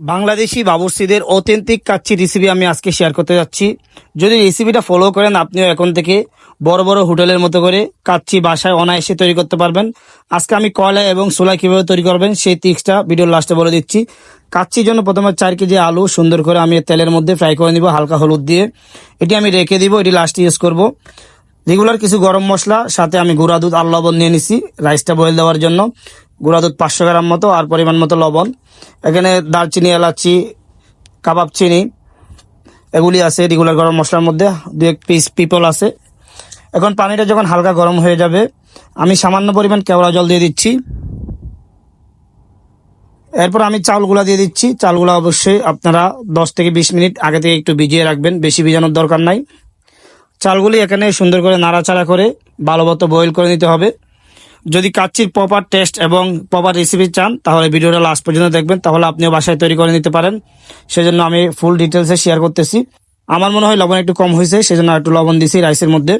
বাংলাদেশি বাবুর্চিদের authentic kacchi recipe আমি আজকে শেয়ার করতে যাচ্ছি। যদি রেসিপিটা ফলো করেন, আপনিও এখন থেকে বড় বড় হোটেলের মতো করে কাচ্চি বাসায় অনায়াসে তৈরি করতে পারবেন। আজকে আমি কয়লা এবং সোলা কীভাবে তৈরি করবেন, সেই টিক্সটা ভিডিওর লাস্টে বলে দিচ্ছি। কাচ্চির জন্য প্রথমে চার কেজি আলু সুন্দর করে আমি তেলের মধ্যে ফ্রাই করে নিব হালকা হলুদ দিয়ে। এটি আমি রেখে দিব, এটি লাস্টে ইউজ করব। রেগুলার কিছু গরম মশলা, সাথে আমি গুঁড়া দুধ আর লবণ নিয়ে নিছি রাইসটা বয়েল দেওয়ার জন্য। গুঁড়া দুধ পাঁচশো গ্রাম মতো আর পরিমাণ মতো লবণ। এখানে দারচিনি, এলাচি, কাবাব চিনি, এগুলি আছে রেগুলার গরম মশলার মধ্যে। দু এক পিস পিপল আছে। এখন পানিটা যখন হালকা গরম হয়ে যাবে, আমি সামান্য পরিমাণ কেওড়া জল দিয়ে দিচ্ছি। এরপর আমি চালগুলা দিয়ে দিচ্ছি। চালগুলা অবশ্যই আপনারা দশ থেকে বিশ মিনিট আগে থেকে একটু ভিজিয়ে রাখবেন, বেশি ভিজানোর দরকার নাই। চালগুলি এখানে সুন্দর করে নাড়াচাড়া করে ভালো মতো বয়েল করে নিতে হবে। যদি কাচ্চির প্রপার টেস্ট এবং প্রপার রেসিপি চান, তাহলে ভিডিওটা লাস্ট পর্যন্ত দেখবেন। তাহলে আপনিও বাসায় তৈরি করে নিতে পারেন। সেজন্য আমি ফুল ডিটেলসে শেয়ার করতেছি। আমার মনে হয় লবণ একটু কম হয়েছে, সেজন্য একটু লবণ দিছি রাইসের মধ্যে।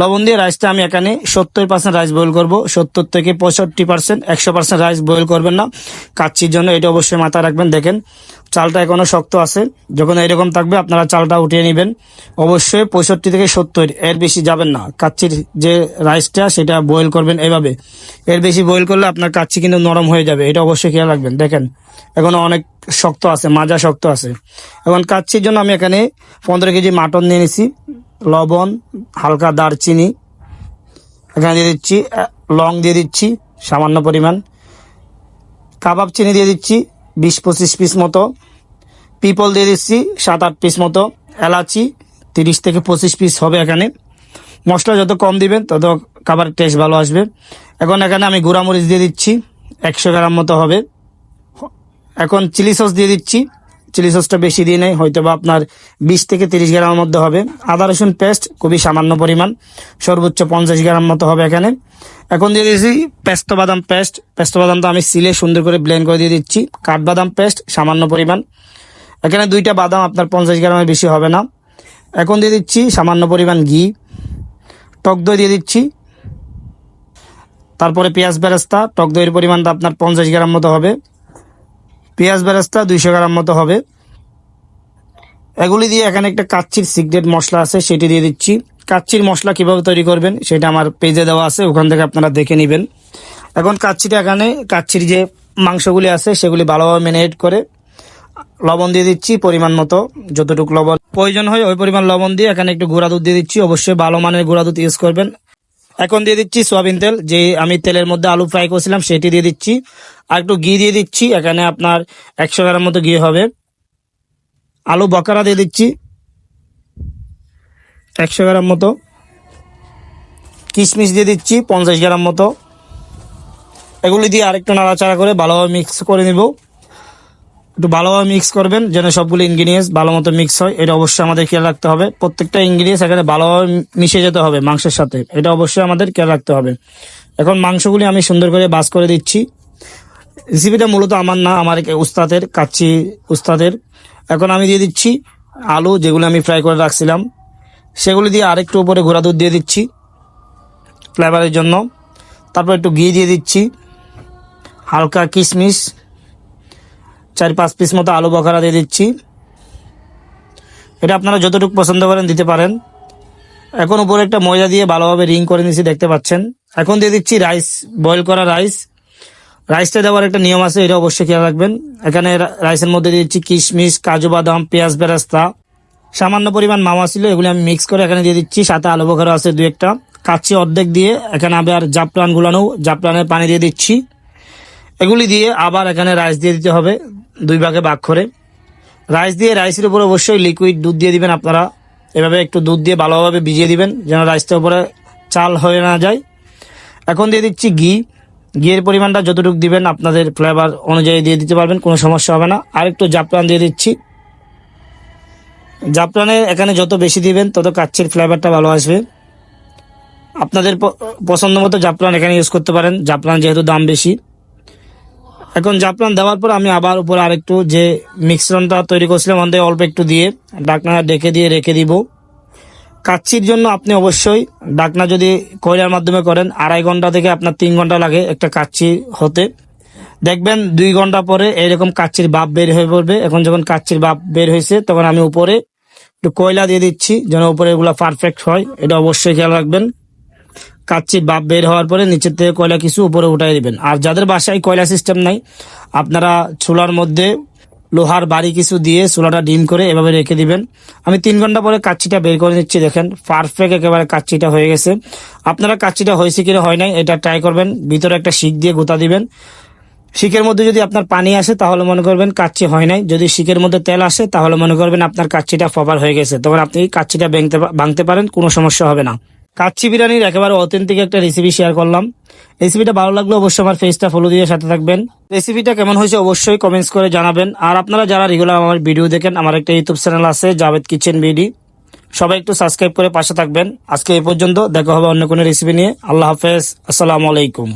লবণ দিয়ে রাইসটা আমি এখানে সত্তর পার্সেন্ট রাইস বয়েল করব। সত্তর থেকে পঁয়ষট্টি পার্সেন্ট একশো পার্সেন্ট রাইস বয়েল করবেন না। কাচ্চির জন্য এটা অবশ্যই মাথায় রাখবেন। দেখেন চালটা এখনও শক্ত আছে। যখন এরকম থাকবে, আপনারা চালটা উঠিয়ে নেবেন। অবশ্যই পঁয়ষট্টি থেকে সত্তর, এর বেশি যাবেন না। কাচ্চির যে রাইসটা, সেটা বয়েল করবেন এভাবে। এর বেশি বয়েল করলে আপনার কাচ্চি কিন্তু নরম হয়ে যাবে। এটা অবশ্যই খেয়াল রাখবেন। দেখেন, এখনও অনেক শক্ত আছে, মাজা শক্ত আছে। এখন কাচ্চির জন্য আমি এখানে পনেরো কেজি মাটন নিয়ে নিছি। লবণ, হালকা দারচিনি। এখানে দিয়ে দিচ্ছি লং দিয়ে দিচ্ছি, সামান্য পরিমাণ। কাবাব চিনি দিয়ে দিচ্ছি। বিশ পঁচিশ পিস মতো। পিপল দিয়ে দিচ্ছি সাত আট পিস মতো। এলাচি তিরিশ থেকে পঁচিশ পিস হবে এখানে। মশলা যত কম দিবেন, তত খাবার টেস্ট ভালো আসবে। এখন এখানে আমি গুঁড়ামরিচ দিয়ে দিচ্ছি। একশো গ্রাম মতো হবে। এখন চিলি সস দিয়ে দিচ্ছি। চিলি সসটা বেশি দিয়ে নেই হয়তো বা আপনার বিশ থেকে তিরিশ গ্রামের মধ্যে হবে। আদা রসুন পেস্ট খুবই সামান্য পরিমাণ, সর্বোচ্চ পঞ্চাশ গ্রাম মতো হবে এখানে। এখন দিয়ে দিয়েছি পেস্ত বাদাম পেস্ট পেস্ত বাদামটা আমি সিলে সুন্দর করে ব্লেন্ড করে দিয়ে দিচ্ছি। কাঠবাদাম পেস্ট সামান্য পরিমাণ। এখানে দুইটা বাদাম আপনার পঞ্চাশ গ্রামের বেশি হবে না। এখন দিয়ে দিচ্ছি সামান্য পরিমাণ ঘি। টক দই দিয়ে দিচ্ছি। তারপরে পেঁয়াজ বেরেস্তা, টক দইয়ের পরিমাণটা আপনার পঞ্চাশ গ্রাম মতো হবে। পেঁয়াজ বেরেস্তা দুইশো গ্রাম মতো হবে। এগুলি দিয়ে এখানে একটা কাচ্চির সিক্রেট মশলা আছে, সেটি দিয়ে দিচ্ছি। কাচ্চির মশলা কীভাবে তৈরি করবেন সেটা আমার পেজে দেওয়া আছে, ওখান থেকে আপনারা দেখে নেবেন। এখন কাচ্চিটা এখানে কাচ্চির যে মাংসগুলি আছে, সেগুলি ভালোভাবে ম্যারিনেট করে লবণ দিয়ে দিচ্ছি পরিমাণ মতো, যতটুকু লবণ প্রয়োজন হয় ওই পরিমাণ লবণ দিয়ে এখানে একটু গুঁড়া দুধ দিয়ে দিচ্ছি। অবশ্যই ভালো মানের গুঁড়া দুধ ইউজ করবেন। এখন দিয়ে দিচ্ছি সোয়াবিন তেল যে আমি তেলের মধ্যে আলু ফ্রাই করেছিলাম, সেটি দিয়ে দিচ্ছি। আর একটু ঘি দিয়ে দিচ্ছি, এখানে আপনার একশো গ্রাম মতো ঘি হবে। আলু বকারা দিয়ে দিচ্ছি, একশো গ্রাম মতো। কিশমিশ দিয়ে দিচ্ছি, পঞ্চাশ গ্রাম মতো। এগুলি দিয়ে আরেকটু নাড়াচাড়া করে ভালোভাবে মিক্স করে নিব। একটু ভালোভাবে মিক্স করবেন, যেন সবগুলো ইনগ্রিডিয়েন্টস ভালো মতো মিক্স হয়। এটা অবশ্যই আমাদের খেয়াল রাখতে হবে। প্রত্যেকটা ইনগ্রিডিয়েন্টস এখানে ভালোভাবে মিশে যেতে হবে মাংসের সাথে। এটা অবশ্যই আমাদের খেয়াল রাখতে হবে। এখন মাংসগুলি আমি সুন্দর করে বাস করে দিচ্ছি। রেসিপিটা মূলত আমার না, আমার উস্তাদের, কাচ্চি উস্তাদের। এখন আমি দিয়ে দিচ্ছি আলু, যেগুলো আমি ফ্রাই করে রাখছিলাম। সেগুলি দিয়ে আরেকটু উপরে ঘোড়া দুধ দিয়ে দিচ্ছি ফ্লেভারের জন্য। তারপর একটু ঘি দিয়ে দিচ্ছি। হালকা কিশমিশ, চার পাঁচ পিস মতো আলু বখারা দিয়ে দিচ্ছি। এটা আপনারা যতটুকু পছন্দ করেন দিতে পারেন। এখন উপরে একটা ময়দা দিয়ে ভালোভাবে রিং করে নিচ্ছি দেখতে পাচ্ছেন। এখন দিয়ে দিচ্ছি রাইস বয়েল করা রাইস রাইসটা দেওয়ার একটা নিয়ম আছে, এটা অবশ্যই খেয়াল রাখবেন। এখানে রাইসের মধ্যে দিয়ে দিচ্ছি কিশমিশ, কাজু বাদাম, পেঁয়াজ বেরাস্তা। সামান্য পরিমাণ মামা ছিল, এগুলি আমি মিক্স করে এখানে দিয়ে দিচ্ছি। সাথে আলু বখারা আছে দু একটা। কাচ্ছি অর্ধেক দিয়ে এখানে আবার জাপরান গুলানো জাপরানের পানি দিয়ে দিচ্ছি। এগুলি দিয়ে আবার এখানে রাইস দিয়ে দিতে হবে, দুই ভাগে ভাগ করে। রাইস দিয়ে রাইসের উপরে অবশ্যই লিকুইড দুধ দিয়ে দিবেন আপনারা। এভাবে একটু দুধ দিয়ে ভালোভাবে ভিজিয়ে দিবেন, যেন রাইসটার উপরে চাল হয়ে না যায়। এখন দিয়ে দিচ্ছি ঘি। ঘিয়ের পরিমাণটা যতটুকু দিবেন, আপনাদের ফ্লেভার অনুযায়ী দিয়ে দিতে পারবেন, কোনো সমস্যা হবে না। আর একটু জাফরান দিয়ে দিচ্ছি। জাফরানের এখানে যত বেশি দিবেন, তত কাচ্চির ফ্লেভারটা ভালো আসবে। আপনাদের পছন্দ মতো জাফরান এখানে ইউজ করতে পারেন। জাফরান যেহেতু দাম বেশি। এখন জাফরান দেওয়ার পর আমি আবার উপরে আরেকটু যে মিশ্রণটা তৈরি করছিলাম, ওখান অল্প একটু দিয়ে ডাকনা ডেকে দিয়ে রেখে দিব। কাচ্চির জন্য আপনি অবশ্যই ডাকনা যদি কয়লার মাধ্যমে করেন, আড়াই ঘণ্টা থেকে আপনার তিন ঘণ্টা লাগে একটা কাচ্চি হতে। দেখবেন দুই ঘণ্টা পরে এরকম কাচ্চির বাপ বের হয়ে পড়বে। এখন যখন কাচ্চির বাপ বের হয়েছে, তখন আমি উপরে একটু কয়লা দিয়ে দিচ্ছি, যেন উপরে এগুলো পারফেক্ট হয়। এটা অবশ্যই খেয়াল রাখবেন। কাচ্চির বাপ বের হওয়ার পরে নিচের থেকে কয়লা কিছু উপরে উঠাই দিবেন। আর যাদের বাসায় কয়লা সিস্টেম নাই, আপনারা চুলার মধ্যে লোহার বাড়ি কিছু দিয়ে চুলাটা ডিম করে এভাবে রেখে দিবেন। আমি তিন ঘণ্টা পরে কাচ্চিটা বের করে নিচ্ছি, দেখেন। পারফেক্ট একেবারে কাচ্চিটা হয়ে গেছে। আপনারা কাচ্চিটা হয়েছে কিনা হয় নাই, এটা ট্রাই করবেন। ভিতরে একটা শিক দিয়ে গোতা দিবেন। শিকের মধ্যে যদি আপনার পানি আসে, তাহলে মনে করবেন কাচ্চি হয় নাই। যদি শিকের মধ্যে তেল আসে, তাহলে মনে করবেন আপনার কাচ্চিটা প্রপার হয়ে গেছে। তখন আপনি কাচ্চিটা ভাঙতে ভাঙতে পারেন, কোনো সমস্যা হবে না। কাচ্চি বিরিয়ানির একেবারে অথেন্টিক একটা রেসিপি শেয়ার করলাম। রেসিপিটা ভালো লাগলে অবশ্যই আমার ফেসটা ফলো দিয়ে সাথে থাকবেন। রেসিপিটা কেমন হয়েছে অবশ্যই কমেন্টস করে জানাবেন। আর আপনারা যারা রেগুলার আমার ভিডিও দেখেন, আমার একটা ইউটিউব চ্যানেল আছে জাভেদ কিচেন বিডি সবাই একটু সাবস্ক্রাইব করে পাশে থাকবেন। আজকে এই পর্যন্ত দেখা হবে অন্য কোনো রেসিপি নিয়ে। আল্লাহ হাফেজ। আসসালামু আলাইকুম।